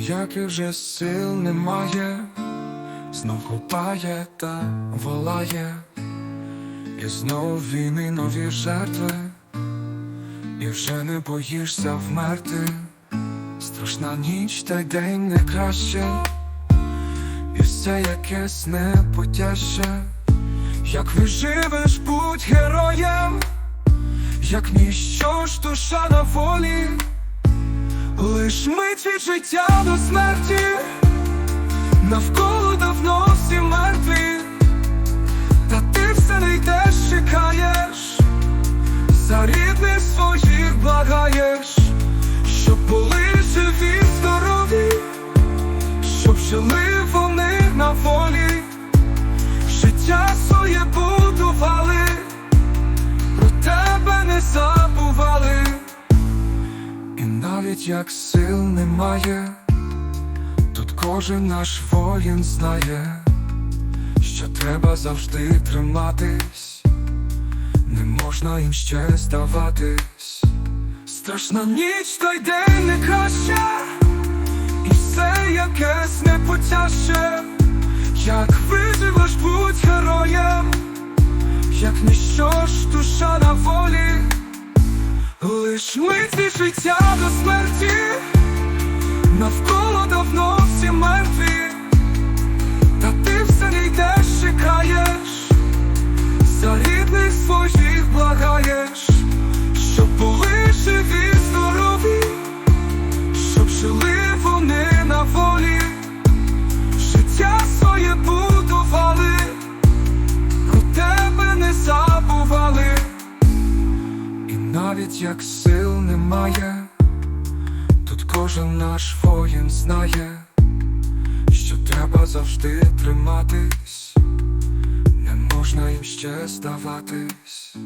ніяких вже сил немає, знов хопає та волає, і знов війни нові жертви, і вже не боїшся вмерти. Страшна ніч та й день не краще, і все якесь непотяще. Як виживеш, будь героєм, як ніщо ж душа на волі, лиш мить від життя до смерті, навколо давно всі мертві, та ти все не йдеш, чекаєш, за рідних своїх благаєш, щоб були живі, здорові, щоб жили вони на волі. Життя навіть як сил немає, тут кожен наш воїн знає, що треба завжди триматись, не можна їм ще здаватись. Страшна ніч, та й день не краще, і все якесь непотяще. Як виживеш, будь героєм, лиш мить життя до смерті, навколо давно всі мертві, навіть як сил немає, тут кожен наш воїн знає, що треба завжди триматись, не можна їм ще здаватись.